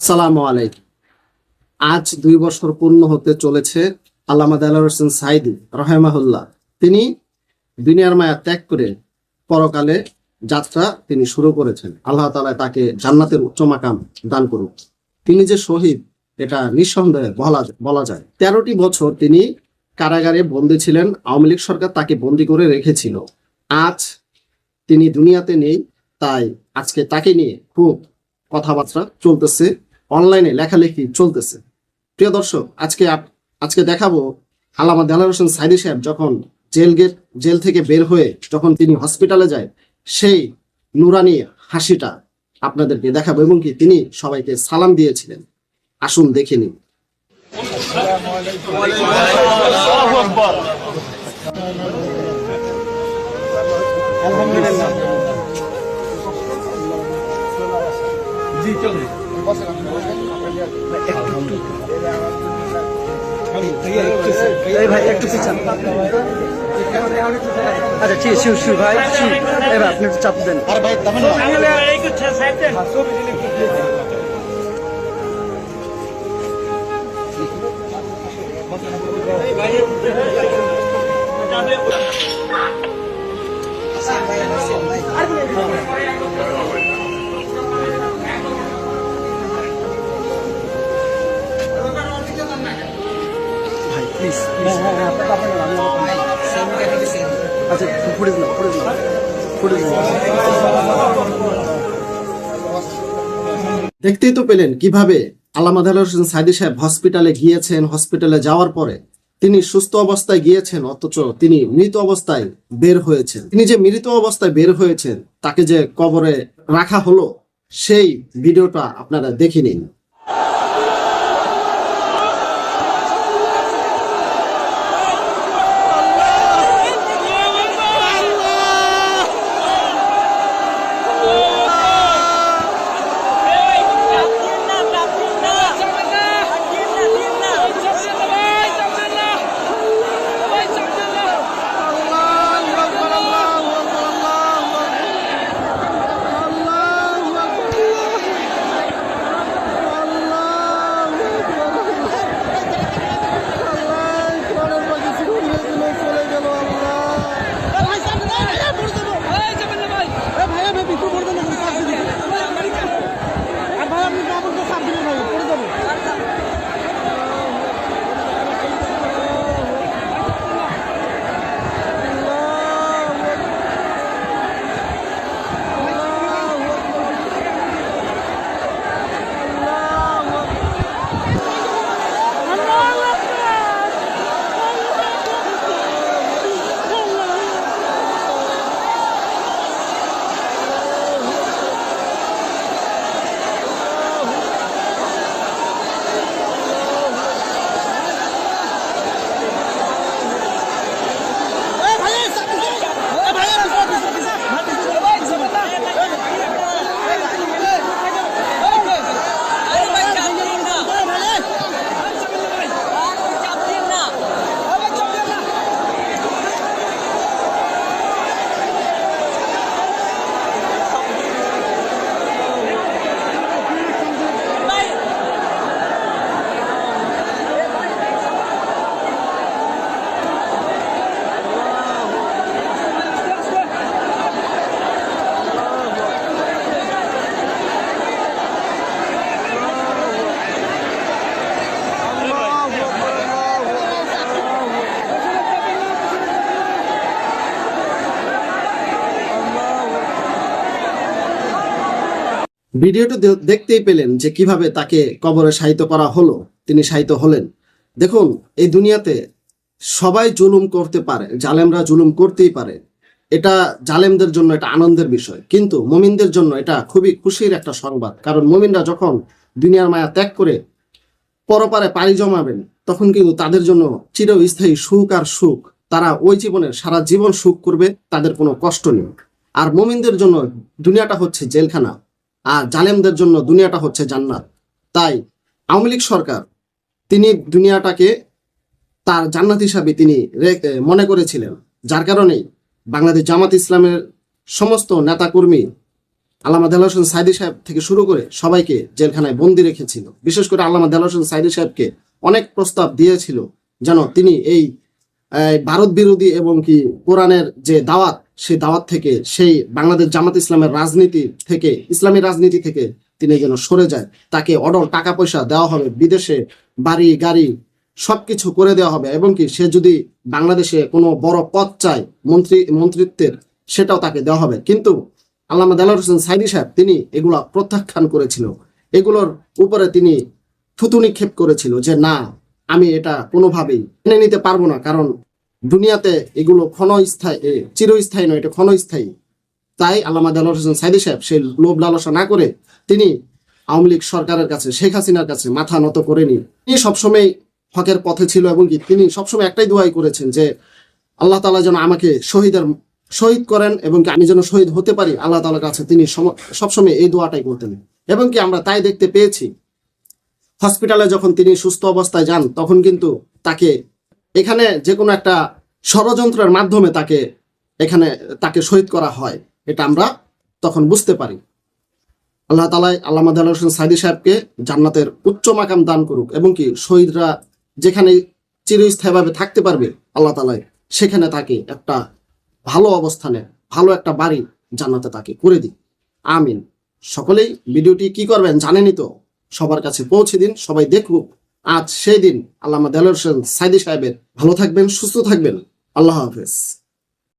সালাম আলাইকুম। আজ দুই বছর পূর্ণ হতে চলেছে আল্লামা দেলার হোসেন সাইদি রহেমাহুল্লাহ। তিনি দুনিয়ার মায়া ত্যাগ করে পরকালে যাত্রা তিনি শুরু করেছেন। আল্লাহ তাআলা তাকে জান্নাতের উচ্চ মাকাম দান করুক। তিনি যে শহীদ, এটা নিঃসন্দেহে বলা বলা যায়। তেরোটি বছর তিনি কারাগারে বন্দী ছিলেন। আওয়ামী লীগ সরকার তাকে বন্দী করে রেখেছিল। আজ তিনি দুনিয়াতে নেই, তাই আজকে তাকে নিয়ে খুব কথাবার্তা চলতেছে। অনলাইনে লেখালেখি চলতেছে। প্রিয় দর্শক, আজকে আজকে দেখাবো আল্লামা দেলার হোসেন সাইদি সাহেব যখন জেল গেট জেল থেকে বের হয়ে যখন তিনি হসপিটালে যায়, সেই নুরানি হাসিটা আপনাদেরকে দেখাবো এবং কি তিনি সবাইকে সালাম দিয়েছিলেন। আসুন দেখে নিন। জি চলে ভাই একটু পিছান আচ্ছা ঠিক শিউ শিউ ভাই শিউ এই ভাই আপনি একটু চাপ দেন। ভাই দেখতেই তো পেলেন কীভাবে আল্লামা দেলার হোসেন সাইদি সাহেব হসপিটালে গিয়েছেন, হসপিটালে যাওয়ার পরে তিনি সুস্থ অবস্থায় গিয়েছেন, অথচ তিনি মৃত অবস্থায় বের হয়েছেন। তিনি যে মৃত অবস্থায় বের হয়েছেন, তাকে যে কবরে রাখা হলো, সেই ভিডিওটা আপনারা দেখে নিন। ভিডিওটা দেখতেই পেলেন যে কীভাবে তাকে কবরে শায়িত করা হলো, তিনি শায়িত হলেন। দেখুন, এই দুনিয়াতে সবাই জুলুম করতে পারে, জালেমরা জুলুম করতেই পারে। এটা জালেমদের জন্য এটা আনন্দের বিষয়, কিন্তু মুমিনদের জন্য এটা খুবই খুশির একটা সংবাদ, কারণ মুমিনরা যখন দুনিয়ার মায়া ত্যাগ করে পরপারে পাড়ি জমাবেন, তখন কিন্তু তাদের জন্য চিরস্থায়ী সুখ আর সুখ। তারা ওই জীবনের সারা জীবন সুখ করবে, তাদের কোনো কষ্ট নেই। আর মুমিনদের জন্য দুনিয়াটা হচ্ছে জেলখানা। আর জালেমদের জন্য দুনিয়াটা হচ্ছে জান্নাত। তাই আওয়ামী লীগ সরকার, তিনি দুনিয়াটাকে তার জান্নাত হিসাবে তিনি মনে করেছিলেন। যার কারণে বাংলাদেশ জামাত ইসলামের সমস্ত নেতাকর্মী আল্লামা দেলার হোসেন সাইদি সাহেব থেকে শুরু করে সবাইকে জেলখানায় বন্দি রেখেছিল। বিশেষ করে আল্লামা দেলার হোসেন সাইদি সাহেবকে অনেক প্রস্তাব দিয়েছিল যেন তিনি এই ভারত বিরোধী এবং কি কোরআনের যে দাওয়াত, সেই দাওয়াত থেকে সেই বাংলাদেশ জামাত ইসলামের রাজনীতি থেকে, ইসলামী রাজনীতি থেকে তিনি যেন সরে যায়, তাকে অডল টাকা পয়সা দেওয়া হবে, বিদেশে বাড়ি, গাড়ি সবকিছু করে দেওয়া হবে এবং কি সে যদি বাংলাদেশে কোনো বড় পদ চায় মন্ত্রী, মন্ত্রিত্বের, সেটাও তাকে দেওয়া হবে। কিন্তু আল্লামা দেলার হোসেন সাইদি সাহেব, তিনি এগুলা প্রত্যাখ্যান করেছিল। এগুলোর উপরে তিনি থুতু নিক্ষেপ করেছিল যে না আমি এটা কোনোভাবেই মেনে নিতে পারব না, কারণ দুনিয়াতে এগুলো ক্ষণস্থায়ী চিরস্থায়ী নয়, এটা ক্ষণস্থায়ী। তাই আল্লামা দেলার হোসেন সাইদি সাহেব সেই লোভ লালসা না করে তিনি আওয়ামী লীগ সরকারের কাছে, শেখ হাসিনার কাছে মাথা নত করেনি তিনি সবসময় হকের পথে ছিল এবং কি তিনি সবসময় একটাই দোয়াই করেছেন যে, আল্লাহ তাআলা যেন আমাকে শহীদের, শহীদ করেন এবং আমি যেন শহীদ হতে পারি, আল্লাহ তাআলার কাছে তিনি সম- সবসময় এই দোয়াটাই করতেন। এবং কি আমরা তাই দেখতে পেয়েছি হসপিটালে যখন তিনি সুস্থ অবস্থায় যান, তখন কিন্তু তাকে এখানে যে কোনো একটা ষড়যন্ত্রের মাধ্যমে তাকে এখানে তাকে শহীদ করা হয়। এটা আমরা তখন বুঝতে পারি। আল্লাহ তালাই আল্লাহ আল্লাহ হোসেন সাইদি সাহেবকে জান্নাতের উচ্চ মাকাম দান করুক এবং কি শহীদরা যেখানে চিরস্থায়ীভাবে থাকতে পারবে, আল্লাহ তালাই সেখানে তাকে একটা ভালো অবস্থানে, ভালো একটা বাড়ি জান্নাতে তাকে করে দিক। আমিন। সকলেই ভিডিওটি কি করবেন জানেনই তো। সবার কাছে পৌঁছে দিন, সবাই দেখুক। আজ সেই দিন আল্লাহ দেলোর সাইদি সাহেবের। ভালো থাকবেন, সুস্থ থাকবেন। আল্লাহ হাফেজ।